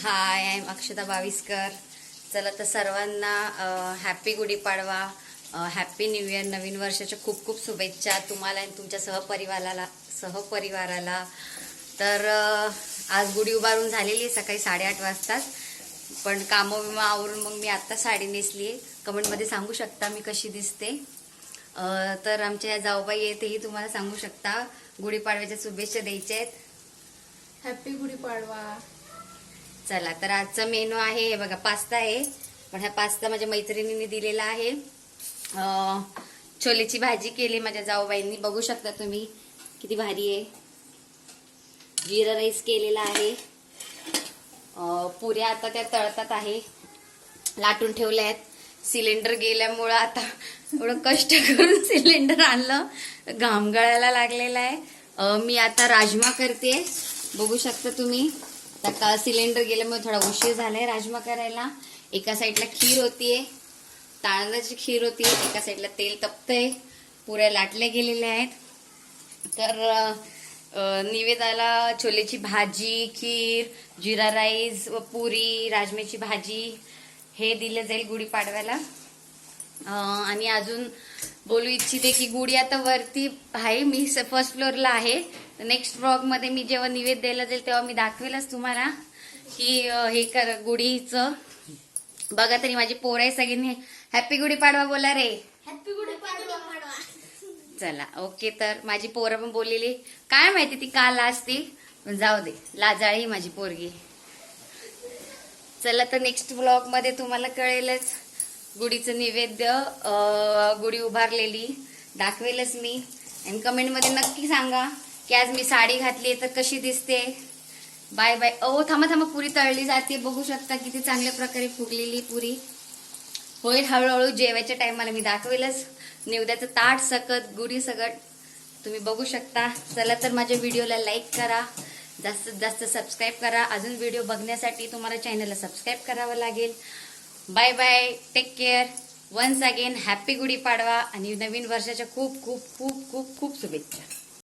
Hi I am Akshata Baviskar. चला तर सर्वांना happy Gudhi Padwa happy new year नवीन वर्षाच्या खूप खूप शुभेच्छा तुम्हाला आणि तुमच्या सहपरिवाराला सहपरिवाराला. तर आज गुढी उभारून झालेली आहे सकाळी साडेआठ वाजताच पण कामं विमा आवरून मग मी आत्ता साडी नेसली आहे. कमेंटमध्ये सांगू शकता मी कशी दिसते. तर आमच्या या जाऊबाई आहे तेही तुम्हाला सांगू शकता. गुढीपाडव्याच्या शुभेच्छा द्यायच्या आहेत. हॅपी गुढीपाडवा. चला तर आजचा मेनू आहे हे बघा पास्ता आहे. पण हा पास्ता माझ्या मैत्रिणीने दिलेला आहे. छोलेची भाजी केली माझ्या जाऊबाईंनी. बघू शकता तुम्ही किती भारी आहे. जिरा राईस केलेला आहे. पुऱ्या आता त्या तळतात आहे. लाटून ठेवल्या आहेत. सिलेंडर गेल्यामुळं आता एवढं कष्ट करून सिलेंडर आणलं. घामगळायला लागलेला आहे. मी आता राजमा करते. बघू शकता तुम्ही. आता का सिलेंडर गेल्यामुळे थोडा उशीर झालाय राजमा करायला. एका साईडला खीर होतीये तांदळाची खीर होती एका साईडला तेल तपतंय पुऱ्या लाटल्या गेलेल्या आहेत. तर निवेदाला छोलेची भाजी खीर जिरा राईस व पुरी राजम्याची भाजी हे दिलं जाईल गुढीपाडव्याला. आणि अजून बोलू इच्छिते की गुढी आता वरती आहे. मी फर्स्ट फ्लोअरला आहे. नेक्स्टमध्ये मी जेव्हा निवेद द्यायला जाईल तेव्हा मी दाखवेलच तुम्हाला की हे कर गुढीचं. बघा तरी माझी पोर आहे सगळ्यांनी हॅपी गुढीपाडवा बोला रे. हॅपी गुढीपाडवा चला ओके तर माझी पोरं पण बोललेली. काय माहिती ती का लाजती पण जाऊ दे लाजाळी माझी पोरगी. चला तर नेक्स्ट ब्लॉगमध्ये तुम्हाला कळेलच. गुढीचं नैवेद्य गुढी उभारलेली. दाखवेलच मी. आणि कमेंटमध्ये नक्की सांगा की आज मी साडी घातली तर कशी दिसते. Bye bye. ओ थांबा थांबा. पुरी तळली जाते. बघू शकता किती चांगल्या प्रकारे फुगलेली पुरी. होईल हळूहळू. जेवायच्या टायमाला मी दाखवेलच. निवद्याचं ताट सकट गुढी सकट. तुम्ही बघू शकता. चला तर माझ्या व्हिडिओला लाईक करा. जास्तीत जास्त सबस्क्राईब करा. अजून व्हिडिओ बघण्यासाठी तुम्हाला चॅनलला सबस्क्राईब करावं लागेल. Bye bye take care once again happy Gudhi Padwa आणि नवीन वर्षाच्या खूप खूप खूप खूप खूप शुभेच्छा.